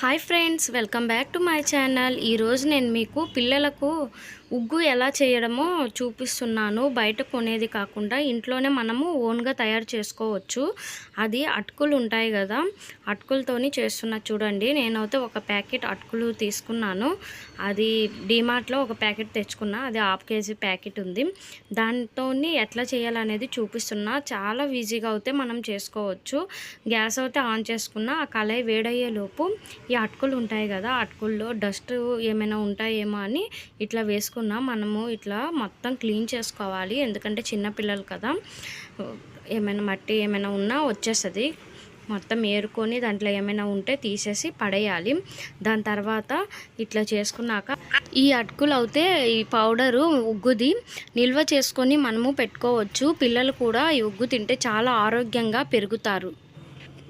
Hi friends welcome back to my channel. ఈరోజు నేను మీకు పిల్లలకు ఉగ్గు ఎలా చేయడమో చూపిస్తున్నాను. బయట కొనేది కాకుండా ఇంట్లోనే మనము ఓన్గా తయారు చేసుకోవచ్చు. అది అటుకులు ఉంటాయి కదా అటుకులతోని చేస్తున్నా చూడండి. నేనైతే ఒక ప్యాకెట్ అటుకులు తీసుకున్నాను. అది డిమార్ట్లో ఒక ప్యాకెట్ తెచ్చుకున్నా. అది హాఫ్ కేజీ ప్యాకెట్ ఉంది. దాంతో ఎట్లా చేయాలనేది చూపిస్తున్నా. చాలా ఈజీగా అయితే మనం చేసుకోవచ్చు. గ్యాస్ అయితే ఆన్ చేసుకున్న ఆ కళాయి వేడయ్యేలోపు ఈ అటుకులు ఉంటాయి కదా అటుకుల్లో డస్ట్ ఏమైనా ఉంటాయేమో అని ఇట్లా వేసుకున్నా మనము ఇట్లా మొత్తం క్లీన్ చేసుకోవాలి. ఎందుకంటే చిన్నపిల్లలు కదా. ఏమైనా మట్టి ఏమైనా ఉన్నా వచ్చేస్తుంది. మొత్తం ఏరుకొని దాంట్లో ఏమైనా ఉంటే తీసేసి పడేయాలి. దాని తర్వాత ఇట్లా చేసుకున్నాక ఈ అటుకులు అయితే ఈ పౌడరు ఉగ్గుది. నిల్వ చేసుకొని మనము పెట్టుకోవచ్చు. పిల్లలు కూడా ఈ ఉగ్గు తింటే చాలా ఆరోగ్యంగా పెరుగుతారు.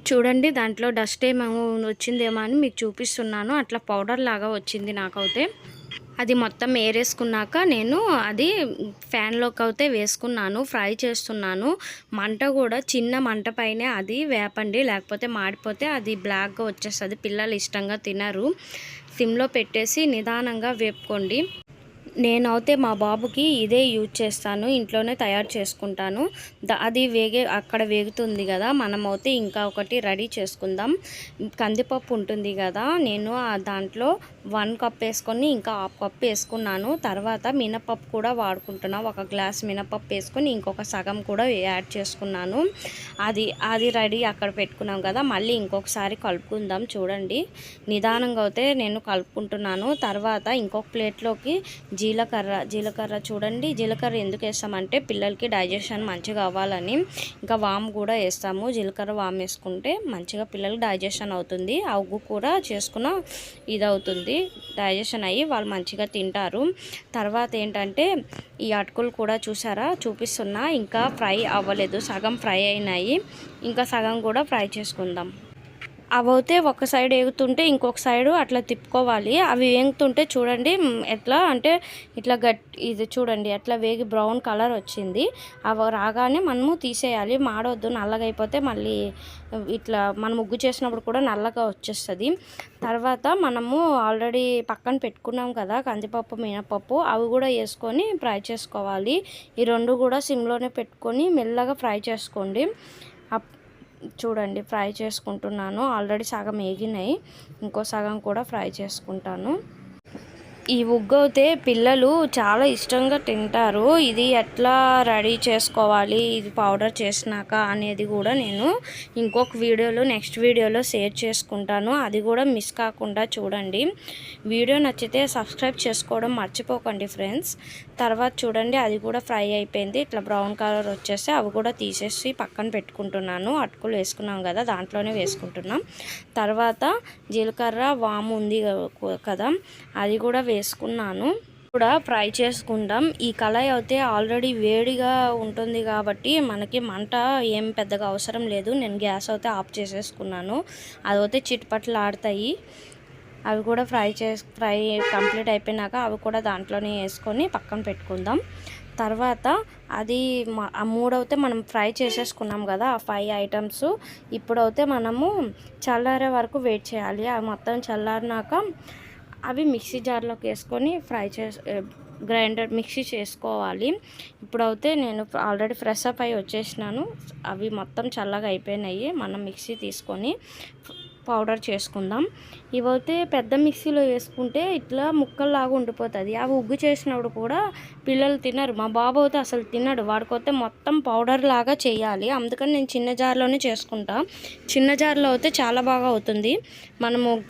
చూడండి దాంట్లో డస్ట్ ఏమో వచ్చిందేమో అని మీకు చూపిస్తున్నాను. అట్లా పౌడర్ లాగా వచ్చింది నాకైతే. అది మొత్తం ఏరేసుకున్నాక నేను అది ఫ్యాన్లోకి అయితే వేసుకున్నాను ఫ్రై చేస్తున్నాను. మంట కూడా చిన్న మంట పైనే అది వేపండి లేకపోతే మాడిపోతే అది బ్లాక్గా వచ్చేస్తుంది. పిల్లలు ఇష్టంగా తినరు. సిమ్లో పెట్టేసి నిదానంగా వేపుకోండి. నేనైతే మా బాబుకి ఇదే యూజ్ చేస్తాను ఇంట్లోనే తయారు చేసుకుంటాను. అది వేగే అక్కడ వేగుతుంది కదా మనమైతే ఇంకా ఒకటి రెడీ చేసుకుందాం. కందిపప్పు ఉంటుంది కదా నేను దాంట్లో వన్ కప్ వేసుకొని ఇంకా హాఫ్ కప్ వేసుకున్నాను. తర్వాత మినపప్పు కూడా వాడుకుంటున్నాను ఒక గ్లాస్ మినపప్పు వేసుకొని ఇంకొక సగం కూడా యాడ్ చేసుకున్నాను. అది అది రెడీ అక్కడ పెట్టుకున్నాం కదా మళ్ళీ ఇంకొకసారి కలుపుకుందాం చూడండి. నిదానంగా అయితే నేను కలుపుకుంటున్నాను. తర్వాత ఇంకొక ప్లేట్లోకి జీలకర్ర జీలకర్ర చూడండి. జీలకర్ర ఎందుకు వేస్తామంటే పిల్లలకి డైజెషన్ మంచిగా అవ్వాలని. ఇంకా వామ్ కూడా వేస్తాము. జీలకర్ర వామ్ వేసుకుంటే మంచిగా పిల్లలకి డైజెషన్ అవుతుంది. ఆ ఉగ్గు కూడా చేసుకున్న ఇది అవుతుంది డైజెషన్ అయ్యి వాళ్ళు మంచిగా తింటారు. తర్వాత ఏంటంటే ఈ అటుకులు కూడా చూసారా? చూపిస్తున్నా. ఇంకా ఫ్రై అవ్వలేదు. సగం ఫ్రై అయినాయి. ఇంకా సగం కూడా ఫ్రై చేసుకుందాం. అవైతే ఒక సైడ్ ఎగుతుంటే ఇంకొక సైడు అట్లా తిప్పుకోవాలి. అవి వేగుతుంటే చూడండి ఎట్లా అంటే ఇట్లా గట్ ఇది చూడండి ఎట్లా వేగి బ్రౌన్ కలర్ వచ్చింది. అవి రాగానే మనము తీసేయాలి. మాడవద్దు నల్లగా అయిపోతే మళ్ళీ ఇట్లా మనం ముగ్గు చేసినప్పుడు కూడా నల్లగా వచ్చేస్తుంది. తర్వాత మనము ఆల్రెడీ పక్కన పెట్టుకున్నాం కదా కందిపప్పు మినపప్పు అవి కూడా వేసుకొని ఫ్రై చేసుకోవాలి. ఈ రెండు కూడా సిమ్లోనే పెట్టుకొని మెల్లగా ఫ్రై చేసుకోండి. అప్ చూడండి ఫ్రై చేసుకుంటున్నాను. ఆల్రెడీ సగం వేగినాయి ఇంకో సగం కూడా ఫ్రై చేసుకుంటాను. ఈ ఉగ్గు అయితే పిల్లలు చాలా ఇష్టంగా తింటారు. ఇది ఎట్లా రెడీ చేసుకోవాలి? ఇది పౌడర్ చేసినాక అనేది కూడా నేను ఇంకొక వీడియోలో నెక్స్ట్ వీడియోలో షేర్ చేసుకుంటాను. అది కూడా మిస్ కాకుండా చూడండి. వీడియో నచ్చితే సబ్స్క్రైబ్ చేసుకోవడం మర్చిపోకండి ఫ్రెండ్స్. తర్వాత చూడండి అది కూడా ఫ్రై అయిపోయింది. ఇట్లా బ్రౌన్ కలర్ వచ్చేసి అవి కూడా తీసేసి పక్కన పెట్టుకుంటున్నాను. అటుకులు వేసుకున్నాం కదా దాంట్లోనే వేసుకుంటున్నాం. తర్వాత జీలకర్ర వాము ఉంది కదా అది కూడా వేసుకున్నాను. కూడా ఫ్రై చేసుకుందాం. ఈ కళాయి అయితే ఆల్రెడీ వేడిగా ఉంటుంది కాబట్టి మనకి మంట ఏం పెద్దగా అవసరం లేదు. నేను గ్యాస్ అయితే ఆఫ్ చేసేసుకున్నాను. అదైతే చిట్పట్లు ఆడతాయి అవి కూడా ఫ్రై చేసి ఫ్రై కంప్లీట్ అయిపోయినాక అవి కూడా దాంట్లోనే వేసుకొని పక్కన పెట్టుకుందాం. తర్వాత అది ఆ మూడైతే మనం ఫ్రై చేసేసుకున్నాం కదా ఆ ఫైవ్ ఐటమ్స్. ఇప్పుడైతే మనము చల్లారే వరకు వెయిట్ చేయాలి. అవి మొత్తం చల్లారినాక అవి మిక్సీ జార్లోకి వేసుకొని ఫ్రై చేసి గ్రైండర్ మిక్సీ చేసుకోవాలి. ఇప్పుడైతే నేను ఆల్రెడీ ఫ్రెష్ అప్ అయి వచ్చేసినాను. అవి మొత్తం చల్లగా అయిపోయినాయి. మనం మిక్సీ తీసుకొని పౌడర్ చేసుకుందాం. ఇవైతే పెద్ద మిక్సీలో వేసుకుంటే ఇట్లా ముక్కల్లాగా ఉండిపోతుంది. అవి ఉగ్గు చేసినప్పుడు కూడా పిల్లలు తినరు. మా బాబు అయితే అసలు తినడు. వాడికైతే మొత్తం పౌడర్ లాగా చేయాలి. అందుకని నేను చిన్న జార్లోనే చేసుకుంటా. చిన్న జార్లో అయితే చాలా బాగా అవుతుంది. మనము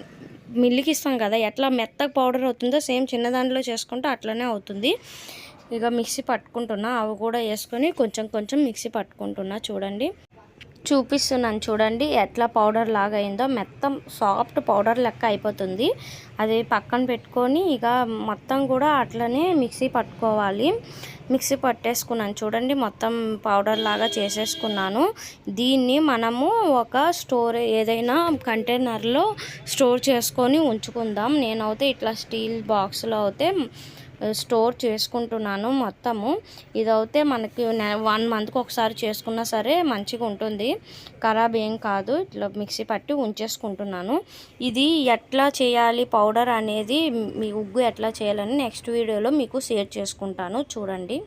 మిల్లికి ఇస్తాం కదా ఎట్లా మెత్తగా పౌడర్ అవుతుందో సేమ్ చిన్న దాంట్లో చేసుకుంటే అట్లనే అవుతుంది. ఇక మిక్సీ పట్టుకుంటున్నా అవి కూడా వేసుకొని కొంచెం కొంచెం మిక్సీ పట్టుకుంటున్నా చూడండి. చూపిస్తున్నాను చూడండి ఎట్లా పౌడర్ లాగా అయిందో. మొత్తం సాఫ్ట్ పౌడర్ లెక్క అయిపోతుంది. అది పక్కన పెట్టుకొని ఇక మొత్తం కూడా అట్లనే మిక్సీ పట్టుకోవాలి. మిక్సీ పట్టేసుకున్నాను చూడండి మొత్తం పౌడర్ లాగా చేసేసుకున్నాను. దీన్ని మనము ఒక స్టోర్ ఏదైనా కంటైనర్లో స్టోర్ చేసుకొని ఉంచుకుందాం. నేనైతే ఇట్లా స్టీల్ బాక్స్లో అయితే స్టోర్ చేసుకుంటున్నాను మొత్తము. ఇదైతే మనకి వన్ మంత్కి ఒకసారి చేసుకున్నా సరే మంచిగా ఉంటుంది. ఖరాబ్ ఏం కాదు. ఇట్లా మిక్సీ పట్టి ఉంచేసుకుంటున్నాను. ఇది ఎట్లా చేయాలి? పౌడర్ అనేది మీ ఉగ్గు ఎట్లా చేయాలని నెక్స్ట్ వీడియోలో మీకు షేర్ చేసుకుంటాను. చూడండి.